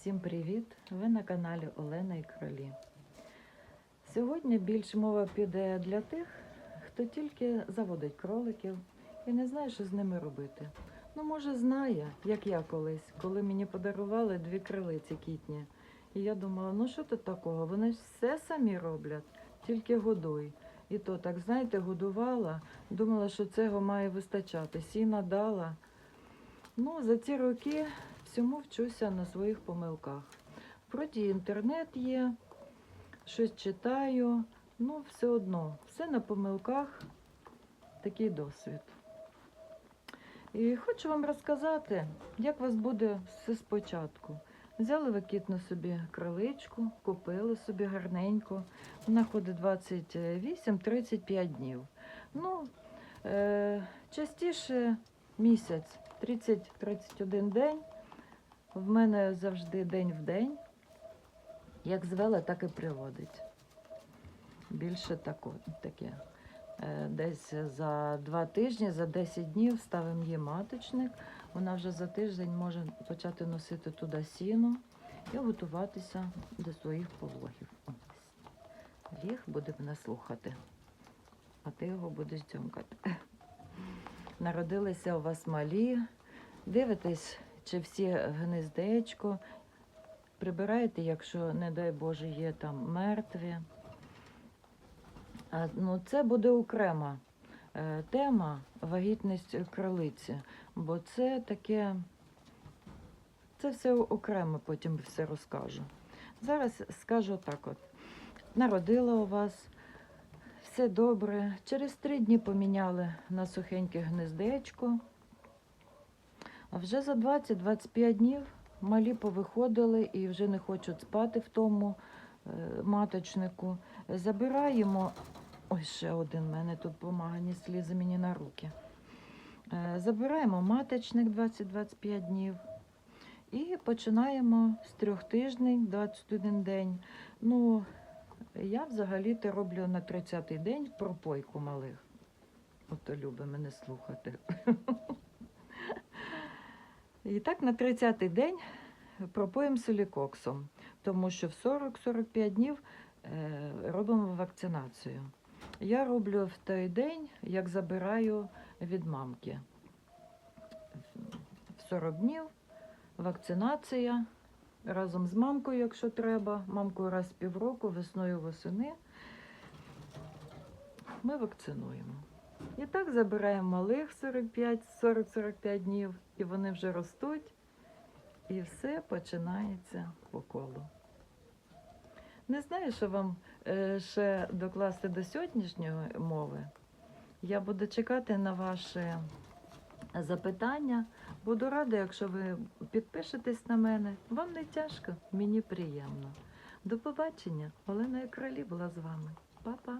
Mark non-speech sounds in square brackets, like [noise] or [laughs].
Всім привіт! Ви на каналі Олена і Кролі. Сьогодні більш мова піде для тих, хто тільки заводить кроликів і не знає, що з ними робити. Ну, може, знає, як я колись, коли мені подарували дві крилиці кітні. І я думала, ну що тут такого? Вони все самі роблять, тільки годуй. І то так, знаєте, годувала, думала, що цього має вистачати. Сіна дала. Ну, за ці роки всьому вчуся на своїх помилках. Вроді інтернет є, щось читаю, ну все одно, все на помилках, такий досвід. І хочу вам розказати, як у вас буде все спочатку. Взяли ви кітну собі криличку, купили собі гарненько. Вона ходить 28-35 днів. Ну, е, частіше місяць, 30-31 день. В мене завжди день в день. Як звела, так і приводить. Більше тако, таке. Е, Десь за два тижні, за 10 днів ставимо їй маточник. Вона вже за тиждень може почати носити туди сіно і готуватися до своїх пологів. Ліг буде мене слухати, а ти його будеш дзьомкати. Народилися у вас малі. Дивитесь, чи всі гнездечко. Прибираєте, якщо, не дай Боже, є там мертві. А, ну, це буде окрема е, тема вагітність кролиці, бо це таке, це все окремо потім все розкажу. Зараз скажу так от. Народила у вас, все добре. Через три дні поміняли на сухеньке гнездечко. А вже за 20-25 днів малі повиходили і вже не хочуть спати в тому е, маточнику. Забираємо. Ой, ще один в мене тут помагані слізи мені на руки. Е, Забираємо маточник 20-25 днів і починаємо з трьох тижнів, 21 день. Ну, я взагалі-то роблю на 30-й день пропойку малих. Ото любить мене слухати. [laughs] І так на 30-й день пропоїмо силікоксом, тому що в 40-45 днів е, робимо вакцинацію. Я роблю в той день, як забираю від мамки. В 40 днів вакцинація разом з мамкою, якщо треба. Мамкою раз в півроку, весною восени. Ми вакцинуємо. І так забираємо малих 40-45 днів, і вони вже ростуть, і все починається по колу. Не знаю, що вам е, ще докласти до сьогоднішньої мови. Я буду чекати на ваші запитання. Буду рада, якщо ви підпишетесь на мене. Вам не тяжко, мені приємно. До побачення. Олена Кролі була з вами. Па-па.